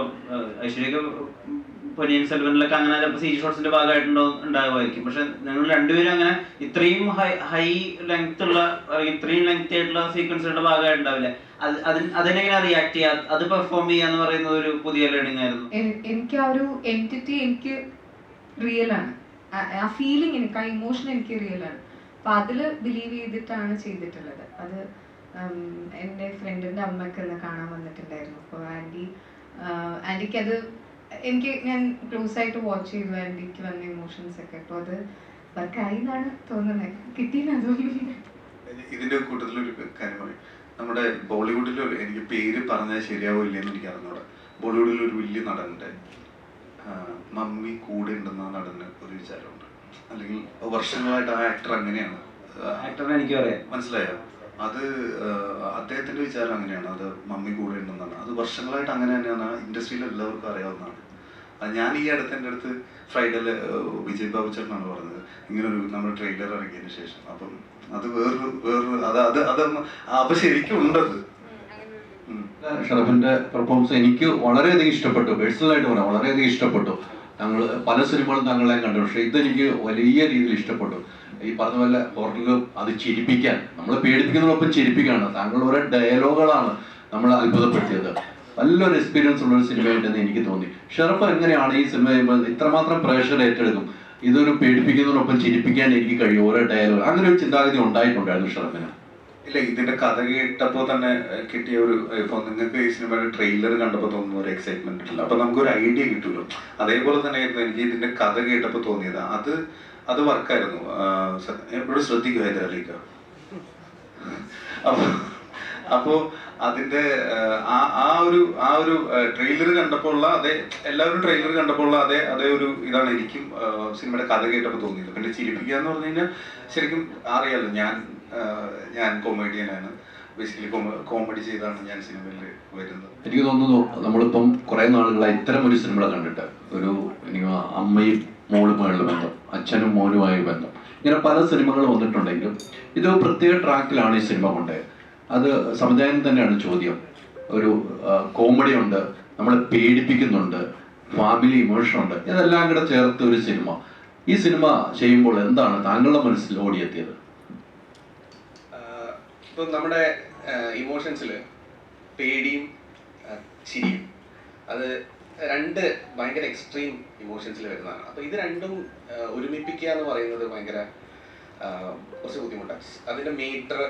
ഇപ്പൊ ഐശ്വര്യക്ക് പൊന്നിയൻ സെൽവനിലൊക്കെ അങ്ങനെ സീരീസ് ഷോട്ട്സിന്റെ ഭാഗമായിട്ടുണ്ടോ ഉണ്ടാകുമായിരിക്കും പക്ഷെ നിങ്ങൾ രണ്ടുപേരും അങ്ങനെ ഇത്രയും ഹൈ ഹൈ ലെങ്ത് ഉള്ള ഇത്രയും ലെങ്ത് ആയിട്ടുള്ള സീക്വൻസുകളുടെ ഭാഗമായിട്ടുണ്ടാവില്ല. അത് അതിന് അതിനെങ്ങനെ റിയാക്ട് ചെയ്യുക അത് പെർഫോം ചെയ്യാന്ന് പറയുന്നത് ഒരു പുതിയ ലേണിംഗ് ആയിരുന്നു. എനിക്ക് ആ ഒരു എന്റിറ്റി എനിക്ക് റിയൽ ആണ്. ആ- ഫീലിംഗ് എനിക്ക് ആ ഇമോഷൻ എനിക്ക് റിയൽ ആണ്. അപ്പൊ അതിൽ ബിലീവ് ചെയ്തിട്ടാണ് ചെയ്തിട്ടുള്ളത്. അത് എന്റെ ഫ്രണ്ടിന്റെ അമ്മയ്ക്ക് ഇന്ന് കാണാൻ വന്നിട്ടുണ്ടായിരുന്നു. അപ്പോൾ ആന്റി ആന്റിക്ക് അത് എനിക്ക് ഞാൻ ക്ലോസ് ആയിട്ട് വാച്ച് ചെയ്തു. ആന്റിക്ക് വന്ന ഇമോഷൻസ് ഒക്കെ. അപ്പോൾ അത് വർക്കായി എന്നാണ് തോന്നുന്നത് കിട്ടിയെന്നാ തോന്നുന്നത് ഇതിന്റെ കൂട്ടത്തിലൊരു കാര്യം പറയും. നമ്മുടെ ബോളിവുഡിൽ എനിക്ക് പേര് പറഞ്ഞാൽ ശരിയാവോ ഇല്ലെന്ന് എനിക്ക് അറിഞ്ഞൂടെ. ബോളിവുഡിൽ ഒരു വലിയ നടനുണ്ട്. മമ്മി കൂടെ ഉണ്ടെന്ന നടന് ഒരു വിചാരമുണ്ട്. അല്ലെങ്കിൽ വർഷങ്ങളായിട്ട് ആ ആക്ടർ അങ്ങനെയാണ്. ആക്ടറിനെ എനിക്ക് പറയാം. മനസ്സിലായോ? അത് അദ്ദേഹത്തിന്റെ വിചാരം അങ്ങനെയാണ്. അത് മമ്മി കൂടെ ഉണ്ടെന്നാണ്. അത് വർഷങ്ങളായിട്ട് അങ്ങനെ തന്നെയാണ്. ഇൻഡസ്ട്രിയിൽ എല്ലാവർക്കും അറിയാവുന്നതാണ്. ഞാൻ ഈ അടുത്ത് എന്റെ അടുത്ത് ഫ്രൈഡേയിൽ വിജയ് ബാബു ചേട്ടനാണ് പറഞ്ഞത്. ഇങ്ങനെ ഒരു നമ്മുടെ ട്രെയിലർ ഇറങ്ങിയതിന് ശേഷം. അപ്പം അത് വേറൊരു വേറൊരു അത് അത് അത് അപ്പൊ ശരിക്കും ഉണ്ടത്. ഷറഫിന്റെ പെർഫോമൻസ് എനിക്ക് വളരെയധികം ഇഷ്ടപ്പെട്ടു. പേഴ്സണലായിട്ട് പറയാം വളരെയധികം ഇഷ്ടപ്പെട്ടു. ഞങ്ങൾ പല സിനിമകളും താങ്കളെ കണ്ടു. പക്ഷേ ഇതെനിക്ക് വലിയ രീതിയിൽ ഇഷ്ടപ്പെട്ടു. ഈ പറഞ്ഞ പോലെ ഹോററിൽ അത് ചിരിപ്പിക്കാൻ നമ്മൾ പേടിപ്പിക്കുന്നതിനൊപ്പം ചിരിപ്പിക്കുകയാണ്. താങ്കളുടെ ഓരോ ഡയലോഗുകളാണ് നമ്മൾ അത്ഭുതപ്പെടുത്തിയത്. നല്ലൊരു എക്സ്പീരിയൻസ് ഉള്ള ഒരു സിനിമയായിട്ടെന്ന് എനിക്ക് തോന്നി. ഷെറഫ് എങ്ങനെയാണ് ഈ സിനിമ ചെയ്യുമ്പോൾ ഇത്രമാത്രം പ്രേക്ഷകർ ഏറ്റെടുക്കും? ഇതൊരു പേടിപ്പിക്കുന്നതിനൊപ്പം ചിരിപ്പിക്കാൻ എനിക്ക് കഴിയും ഓരോ ഡയലോഗ് അങ്ങനെ ഒരു ചിന്താഗതി ഉണ്ടായിട്ടുണ്ടായിരുന്നു ഷറഫിന്. ഇല്ല ഇതിന്റെ കഥ കേട്ടപ്പോ തന്നെ കിട്ടിയ ഒരു ഇപ്പൊ നിങ്ങൾക്ക് ഈ സിനിമയുടെ ട്രെയിലർ കണ്ടപ്പോൾ തോന്നുന്ന ഒരു എക്സൈറ്റ്മെന്റ് ഇല്ല അപ്പൊ നമുക്കൊരു ഐഡിയ കിട്ടുമല്ലോ അതേപോലെ തന്നെ ആയിരുന്നു എനിക്ക് ഇതിന്റെ കഥ കേട്ടപ്പോൾ തോന്നിയത്. അത് അത് വർക്കായിരുന്നു എപ്പോഴും ശ്രദ്ധിക്കും ഹൈദരാലിക്ക. അപ്പൊ അപ്പോ അതിന്റെ ആ ആ ഒരു ആ ഒരു ട്രെയിലർ കണ്ടപ്പോൾ ഉള്ള അതേ എല്ലാവരും ട്രെയിലർ കണ്ടപ്പോൾ ഉള്ള അതേ അതേ ഒരു ഇതാണ് എനിക്കും സിനിമയുടെ കഥ കേട്ടപ്പോൾ തോന്നിയത്. പിന്നെ ചിരിപ്പിക്കുക എന്ന് പറഞ്ഞു കഴിഞ്ഞാൽ ശരിക്കും അറിയാലോ ഞാൻ ഞാൻ കൊമേഡിയനാണ് ബേസിക്കലി കോമഡി ചെയ്താണ് ഞാൻ സിനിമയിൽ വരുന്നത്. എനിക്ക് തോന്നുന്നു നമ്മളിപ്പം കുറെ നാളുകളായി ഇത്തരം ഒരു സിനിമ കണ്ടിട്ട് ഒരു എനിക്ക് അമ്മയും മോളുമായുള്ള ബന്ധം അച്ഛനും മോനുമായ ബന്ധം. ഇങ്ങനെ പല സിനിമകൾ വന്നിട്ടുണ്ടെങ്കിലും ഇത് പ്രത്യേക ട്രാക്കിലാണ് ഈ സിനിമ കൊണ്ടത് അത് സമുദായം തന്നെയാണ് ചോദ്യം. ഒരു കോമഡി ഉണ്ട് നമ്മളെ പേടിപ്പിക്കുന്നുണ്ട് ഫാമിലി ഇമോഷൻ ഉണ്ട് ഇതെല്ലാം കൂടെ ചേർത്ത് ഒരു സിനിമ. ഈ സിനിമ ചെയ്യുമ്പോൾ എന്താണ് താങ്കളുടെ മനസ്സിൽ ഓടിയെത്തിയത്? ഇപ്പം നമ്മുടെ ഇമോഷൻസിൽ പേടിയും ചിരിയും അത് രണ്ട് ഭയങ്കര എക്സ്ട്രീം ഇമോഷൻസിൽ വരുന്നതാണ്. അപ്പോൾ ഇത് രണ്ടും ഒരുമിപ്പിക്കുക എന്ന് പറയുന്നത് ഭയങ്കര കുറച്ച് ബുദ്ധിമുട്ടാണ് അതിന്റെ മീറ്റർ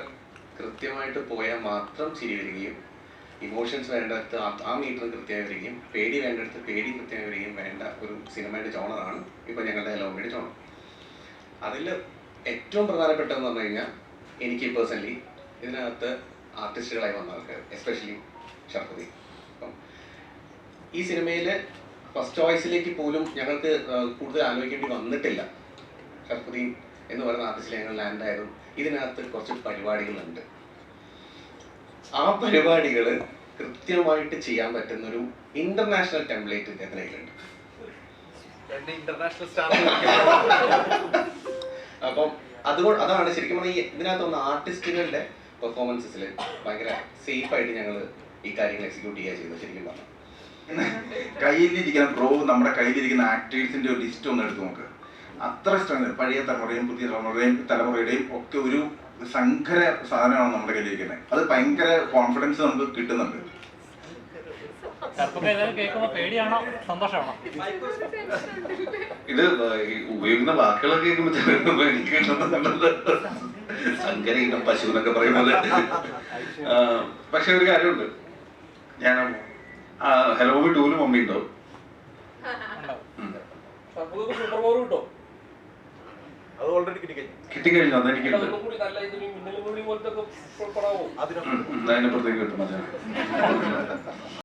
കൃത്യമായിട്ട് പോയാൽ മാത്രം ചിരി വരികയും ഇമോഷൻസ് വേണ്ടടുത്ത് ആ- മീറ്റർ കൃത്യമായി വരികയും പേടി വേണ്ടടുത്ത് പേടി കൃത്യമായി വരികയും വേണ്ട ഒരു സിനിമയുടെ ജോണറാണ് ഇപ്പോൾ ഞങ്ങളുടെ ലോമിയുടെ ജോണർ അതിൽ ഏറ്റവും പ്രധാനപ്പെട്ടതെന്ന് പറഞ്ഞു കഴിഞ്ഞാൽ എനിക്ക് പേഴ്സണലി ഇതിനകത്ത് ആർട്ടിസ്റ്റുകളായി വന്ന ആൾക്കാർ എസ്പെഷ്യലി ഷർഫുദ്ദീൻ അപ്പം ഈ സിനിമയിൽ ഫസ്റ്റ് ചോയ്സിലേക്ക് പോലും ഞങ്ങൾക്ക് കൂടുതൽ ആലോചിക്കേണ്ടി വന്നിട്ടില്ല. ഷർഫുദ്ദീൻ എന്ന് പറയുന്ന ആർട്ടിസ്റ്റിൽ ഞങ്ങൾ ലാൻഡ് ആയതും ഇതിനകത്ത് കുറച്ച് പരിപാടികളുണ്ട്. ആ പരിപാടികൾ കൃത്യമായിട്ട് ചെയ്യാൻ പറ്റുന്ന ഒരു ഇന്റർനാഷണൽ ടെംപ്ലേറ്റ് ഇദ്ദേഹത്തിന് കയ്യിലുണ്ട്. രണ്ട് ഇന്റർനാഷണൽ സ്റ്റാർ അപ്പം അതുകൊണ്ട് അതാണ് ശരിക്കും പറഞ്ഞാൽ ഈ ഇതിനകത്ത് വന്ന ആർട്ടിസ്റ്റുകളുടെ പെർഫോമൻസസിൽ ഭയങ്കര സേഫ് ആയിട്ട് ഞങ്ങൾ ഈ കാര്യങ്ങൾ എക്സിക്യൂട്ട് ചെയ്യുക ചെയ്തത് ശരിക്കും പറഞ്ഞു. കയ്യിലിരിക്കുന്ന ബ്രോ നമ്മുടെ കയ്യിലിരിക്കുന്ന ആക്ടേഴ്സിന്റെ ഒരു ലിസ്റ്റ് ഒന്ന് എടുത്ത് നോക്ക്. അത്ര സ്ട്രെങ്ത് പഴയ തലമുറയും പുതിയ തലമുറയും തലമുറയുടെയും ഒക്കെ ഒരു സങ്കര സാധനമാണ് നമ്മുടെ കയ്യിലിരിക്കുന്നത് അത് ഭയങ്കര കോൺഫിഡൻസ് നമുക്ക് കിട്ടുന്നുണ്ട്. ഇത് ഉപയോഗിക്കുന്ന വാക്കുകളൊക്കെ കേൾക്കുമ്പോൾ എനിക്ക് കിട്ടുന്നുണ്ട് സങ്കരയിനം പശു എന്നൊക്കെ പറയുന്നത് പക്ഷെ ഒരു കാര്യമുണ്ട്. ഞാൻ ഹലോ ടൂലും മമ്മി ഉണ്ടോ? സൂപ്പർ പവർ കിട്ടോ? അത് ഓൾറെഡി കിട്ടിക്കഴിഞ്ഞു കിട്ടിക്കഴിഞ്ഞു അതിനൊക്കെ അതിനപ്പുറത്തേക്ക് കിട്ടും